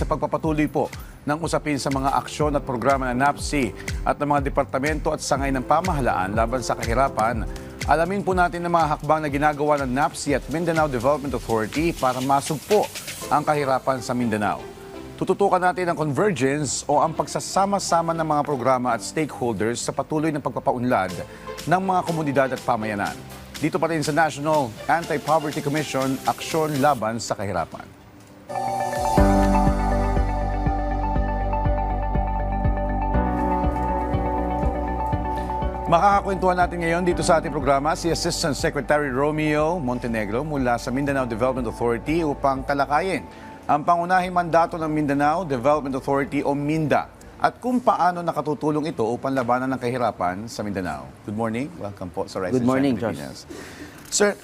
sa pagpapatuloy po ng usapin sa mga aksyon at programa ng NAPSI at ng mga departamento at sangay ng pamahalaan laban sa kahirapan. Alamin po natin ang mga hakbang na ginagawa ng NAPSI at Mindanao Development Authority para masugpo ang kahirapan sa Mindanao. Tututukan natin ang convergence o ang pagsasama-sama ng mga programa at stakeholders sa patuloy ng pagpapaunlad ng mga komunidad at pamayanan. Dito pa rin sa National Anti-Poverty Commission, Aksyon Laban sa Kahirapan. Makakakwentuhan natin ngayon dito sa ating programa si Assistant Secretary Romeo Montenegro mula sa Mindanao Development Authority upang talakayin ang pangunahing mandato ng Mindanao Development Authority o MINDA at kung paano nakatutulong ito upang labanan ng kahirapan sa Mindanao. Good morning. Welcome po sa Rise Good morning, Pilipinas. Sir,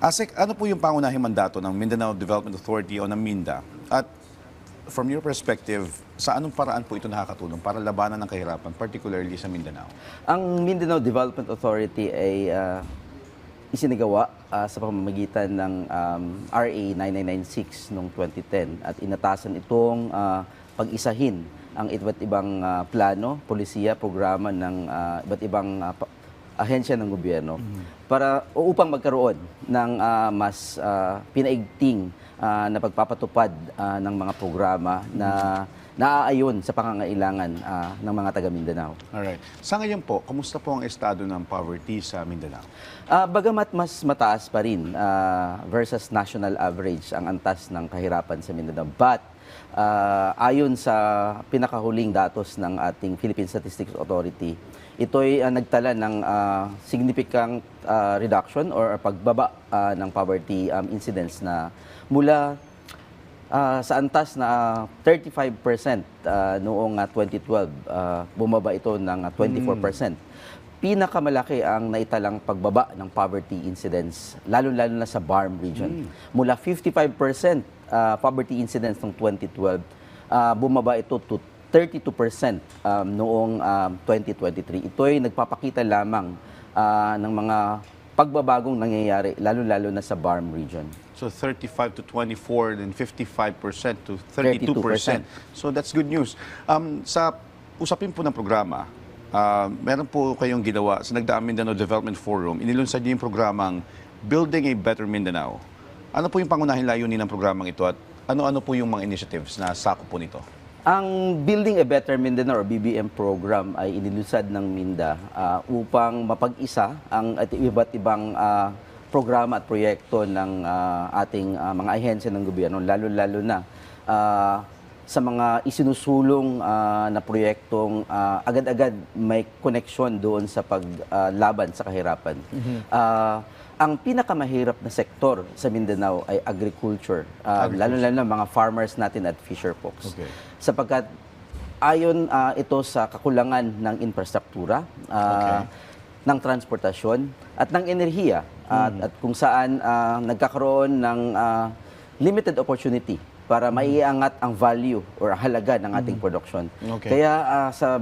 Asik, ano po yung pangunahing mandato ng Mindanao Development Authority o ng MINDA? At from your perspective, sa anong paraan po ito nakakatulong para labanan ng kahirapan, particularly sa Mindanao? Ang Mindanao Development Authority ay ah, isinagawa ah, sa pamamagitan ng um, RA 9996 noong 2010 at inatasan itong ah, pag-isahin ang iba't ibang ah, plano, polisiya, programa ng ah, iba't ibang pa- ahensya ng gobyerno para o upang magkaroon ng ah, mas ah, pinaigting ah, na pagpapatupad ah, ng mga programa na naaayon sa pangangailangan ah, ng mga taga Mindanao. Alright. Sa ngayon po, kumusta po ang estado ng poverty sa Mindanao? Ah, bagamat mas mataas pa rin ah, versus national average ang antas ng kahirapan sa Mindanao. But ah, ayon sa pinakahuling datos ng ating Philippine Statistics Authority, ito'y ah, nagtala ng ah, significant ah, reduction or pagbaba ah, ng poverty um, incidence na mula Ah, sa antas na ah, 35% ah, noong ah, 2012, ah, bumaba ito ng ah, 24%. Pinakamalaki ang naitalang pagbaba ng poverty incidence, lalo-lalo na sa BARM region. Mula 55% ah, poverty incidence noong 2012, ah, bumaba ito to 32% um, noong um, 2023. Ito ay nagpapakita lamang ah, ng mga pagbabagong nangyayari, lalo-lalo na sa BARM region. So 35 to 24, then 55% to 32%. 32%. So that's good news. Um, sa usapin po ng programa, ah, meron po kayong ginawa sa Nagdaang Mindanao Development Forum, inilunsad niyo yung programang Building a Better Mindanao. Ano po yung pangunahing layunin ng programang ito at ano-ano po yung mga initiatives na sakop po nito? Ang Building a Better Mindanao or BBM program ay inilusad ng MINDA ah, upang mapag-isa ang at iba't ibang ah, programa at proyekto ng ah, ating ah, mga ahensya ng gobyerno, lalo-lalo na ah, sa mga isinusulong ah, na proyektong ah, agad-agad may koneksyon doon sa paglaban sa kahirapan. Ah, ang pinakamahirap na sektor sa Mindanao ay agriculture, ah, lalo-lalo na mga farmers natin at fisher folks. Okay. sapagkat ayon ah, ito sa kakulangan ng infrastruktura, ah, ng transportasyon at ng enerhiya at, at kung saan ah, nagkakaroon ng ah, limited opportunity para maiangat ang value or halaga ng ating production. Okay. Kaya ah, sa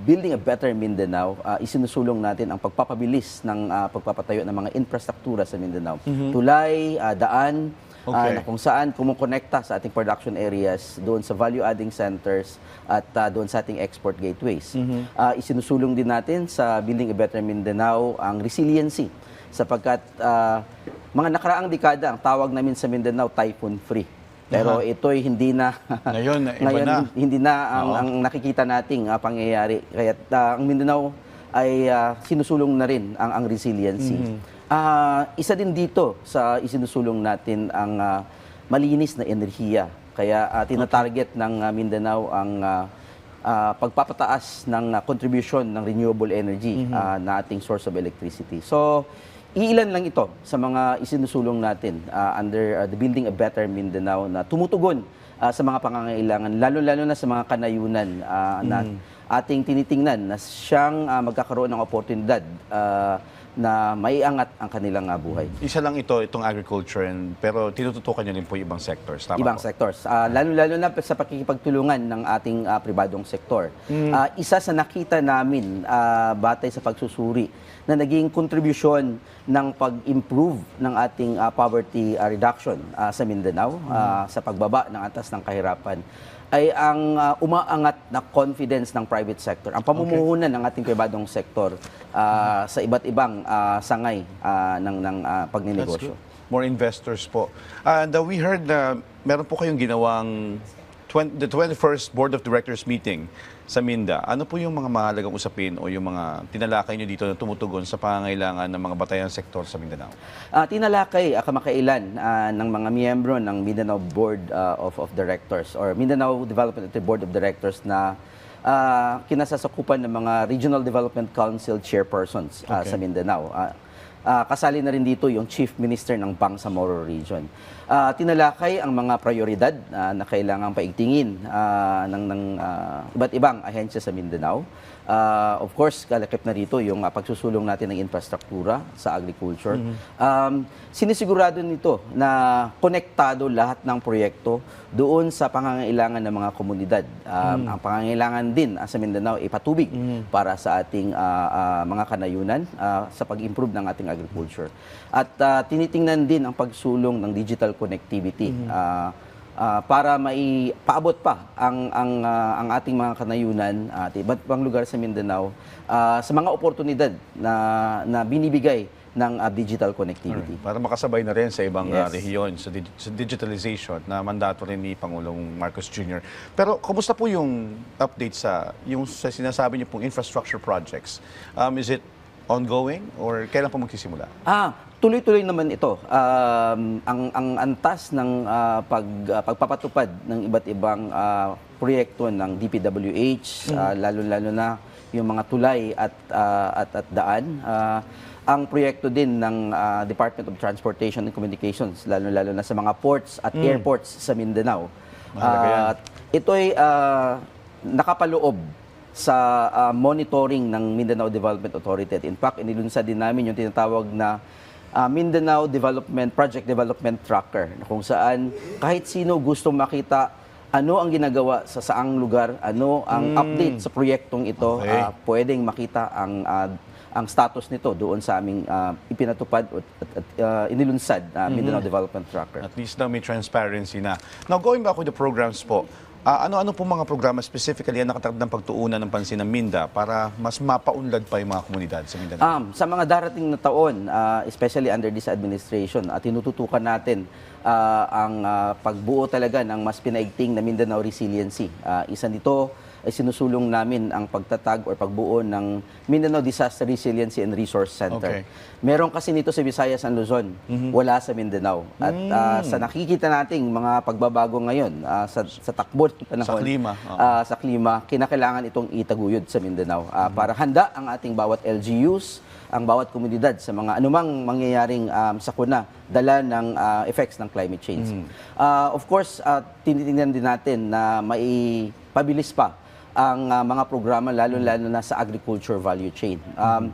Building a Better Mindanao, ah, isinusulong natin ang pagpapabilis ng ah, pagpapatayo ng mga infrastruktura sa Mindanao. Tulay, ah, daan, Okay. na kung saan kumukonekta sa ating production areas, doon sa value-adding centers at ah, doon sa ating export gateways. Ah, isinusulong din natin sa Building a Better Mindanao ang resiliency sapagkat ah, mga nakaraang dekada ang tawag namin sa Mindanao typhoon-free. Pero ito'y hindi na Ngayon, na- ngayon, na. hindi na ang, ang nakikita nating ah, pangyayari. Kaya ah, ang Mindanao ay ah, sinusulong na rin ang, ang resiliency. Ah, isa din dito sa isinusulong natin ang ah, malinis na enerhiya. Kaya ah, tinatarget ng ah, Mindanao ang ah, ah, pagpapataas ng ah, contribution ng renewable energy ah, na ating source of electricity. So, iilan lang ito sa mga isinusulong natin ah, under ah, the Building a Better Mindanao na tumutugon ah, sa mga pangangailangan, lalo-lalo na sa mga kanayunan ah, na ating tinitingnan na siyang ah, magkakaroon ng oportunidad ah, na maiangat ang kanilang ah, buhay. Isa lang ito, itong agriculture, and, pero tinututukan nyo rin po ibang sectors. Tama ibang po? sectors. Ah, lalo-lalo na sa pakikipagtulungan ng ating ah, pribadong sektor. Hmm. Ah, isa sa nakita namin ah, batay sa pagsusuri na naging kontribusyon ng pag-improve ng ating ah, poverty ah, reduction ah, sa Mindanao ah, sa pagbaba ng antas ng kahirapan ay ang ah, umaangat na confidence ng private sector. Ang pamumuhunan ng ating pribadong sektor ah, sa iba't ibang ah, sangay ah, ng, ng That's pagnenegosyo. good. More investors po. And uh, we heard na meron po kayong ginawang 20, the 21st Board of Directors meeting sa Minda. Ano po yung mga mahalagang usapin o yung mga tinalakay nyo dito na tumutugon sa pangangailangan ng mga batayan sektor sa Mindanao? Ah, tinalakay uh, kamakailan ah, ng mga miyembro ng Mindanao Board ah, of, of Directors or Mindanao Development Board of Directors na ah, kinasasakupan ng mga Regional Development Council chairpersons ah, Okay. sa Mindanao. Ah, ah, kasali na rin dito yung Chief Minister ng Bangsamoro Region. Ah, tinalakay ang mga prioridad ah, na kailangang paigtingin ah, ng, ng ah, iba't ibang ahensya sa Mindanao. Ah, of course, kalakip na rito yung ah, pagsusulong natin ng infrastruktura sa agriculture. Um, sinisigurado nito na konektado lahat ng proyekto doon sa pangangailangan ng mga komunidad. Um, Ang pangangailangan din ah, sa Mindanao ay patubig para sa ating ah, ah, mga kanayunan ah, sa pag-improve ng ating agriculture. At ah, tinitingnan din ang pagsulong ng digital connectivity. ah, Ah, para mai paabot pa ang ang ah, ang ating mga kanayunan at iba't ibang lugar sa Mindanao ah, sa mga oportunidad na na binibigay ng ah, digital connectivity. Para makasabay na rin sa ibang uh, Yes. rehiyon sa, dig- sa digitalization na mandato rin ni Pangulong Marcos Jr. Pero kumusta po yung update sa yung sa sinasabi niyo pong infrastructure projects? Um, is it ongoing or kailan po magsisimula? Ah, tuloy-tuloy naman ito. Um, ang ang antas ng ah, pag ah, pagpapatupad ng iba't ibang ah, proyekto ng DPWH, ah, lalo-lalo na yung mga tulay at ah, at, at daan. Ah, ang proyekto din ng ah, Department of Transportation and Communications, lalo-lalo na sa mga ports at airports sa Mindanao. Yan. At ito'y ah, nakapaloob sa ah, monitoring ng Mindanao Development Authority. At in fact, inilunsad din namin yung tinatawag na ah, Mindanao Development Project Development Tracker kung saan kahit sino gusto makita ano ang ginagawa sa saang lugar, ano ang update sa proyektong ito. Okay. ah, pwedeng makita ang ah, ang status nito doon sa aming ah, ipinatupad at, at, at, ah, inilunsad na Mindanao Development Tracker. At least na may transparency na. Now, going back with the programs po, ah, ano-ano po mga programa specifically ang nakatakad ng pagtuunan ng pansin ng Minda para mas mapaunlad pa yung mga komunidad sa Mindanao? Um, sa mga darating na taon, ah, especially under this administration, at tinututukan natin ah, ang ah, pagbuo talaga ng mas pinaigting na Mindanao Resiliency. Ah, isa nito ay sinusulong namin ang pagtatag or pagbuo ng Mindanao Disaster Resiliency and Resource Center. Okay. Meron kasi nito sa Visayas and Luzon, wala sa Mindanao. At ah, sa nakikita nating mga pagbabago ngayon ah, sa, sa takbo ng panahon, Sa klima, oo. ah, sa klima, kinakailangan itong itaguyod sa Mindanao ah, para handa ang ating bawat LGUs, ang bawat komunidad sa mga anumang mangyayaring um, sakuna dala ng ah, effects ng climate change. Ah, of course, ah, tinitingnan din natin na maipabilis pa ang ah, mga programa lalo-lalo na sa agriculture value chain. Um,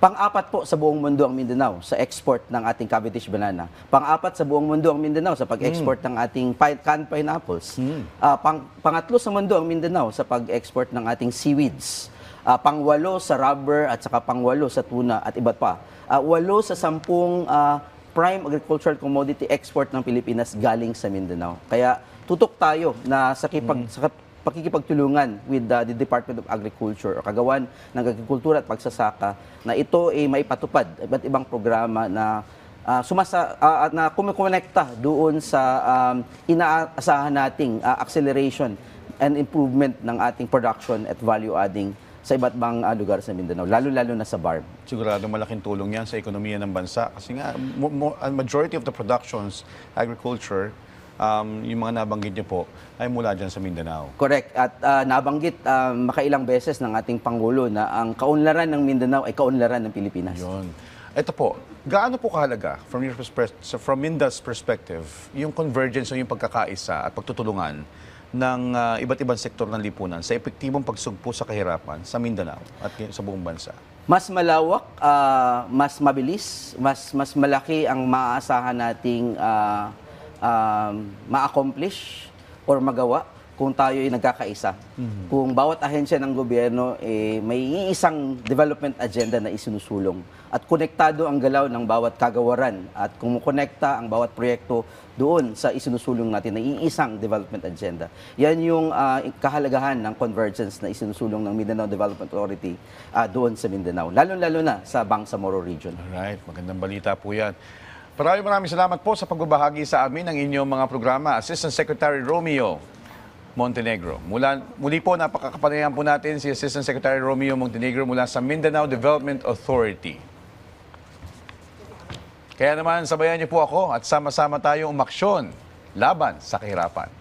Pang-apat po sa buong mundo ang Mindanao sa export ng ating Cavendish banana. Pang-apat sa buong mundo ang Mindanao sa pag-export ng ating canned pineapples. Ah, pang- pangatlo sa mundo ang Mindanao sa pag-export ng ating seaweeds. Ah, pangwalo sa rubber at saka pangwalo sa tuna at iba't pa. Ah, walo sa sampung ah, prime agricultural commodity export ng Pilipinas galing sa Mindanao. Kaya tutok tayo na sa, kipag, sa pakikipagtulungan with uh, the Department of Agriculture o kagawan ng agrikultura at pagsasaka na ito ay maipatupad iba't ibang programa na ah, sumasa at na kumikonekta doon sa um, inaasahan nating ah, acceleration and improvement ng ating production at value adding sa iba't ibang ah, lugar sa Mindanao, lalo-lalo na sa BARM. Sigurado malaking tulong yan sa ekonomiya ng bansa kasi nga mo, mo- majority of the productions, agriculture, um, yung mga nabanggit niyo po, ay mula dyan sa Mindanao. Correct. At ah, nabanggit ah, makailang beses ng ating Pangulo na ang kaunlaran ng Mindanao ay kaunlaran ng Pilipinas. Yun. Ito po, gaano po kahalaga from your perspective, from Minda's perspective, yung convergence o yung pagkakaisa at pagtutulungan ng ah, iba't ibang sektor ng lipunan sa epektibong pagsugpo sa kahirapan sa Mindanao at sa buong bansa? mas malawak, ah, mas mabilis, mas mas malaki ang maaasahan nating ah, um, ma-accomplish or magawa kung tayo ay nagkakaisa. Kung bawat ahensya ng gobyerno eh, may iisang development agenda na isinusulong at konektado ang galaw ng bawat kagawaran at kumukonekta ang bawat proyekto doon sa isinusulong natin na iisang development agenda. Yan yung ah, kahalagahan ng convergence na isinusulong ng Mindanao Development Authority ah, doon sa Mindanao, lalo-lalo na sa Bangsamoro region. Alright, magandang balita po yan. Maraming maraming salamat po sa pagbabahagi sa amin ng inyong mga programa. Assistant Secretary Romeo Montenegro. Mula, muli po, napakakapanayan po natin si Assistant Secretary Romeo Montenegro mula sa Mindanao Development Authority. Kaya naman, sabayan niyo po ako at sama-sama tayong umaksyon laban sa kahirapan.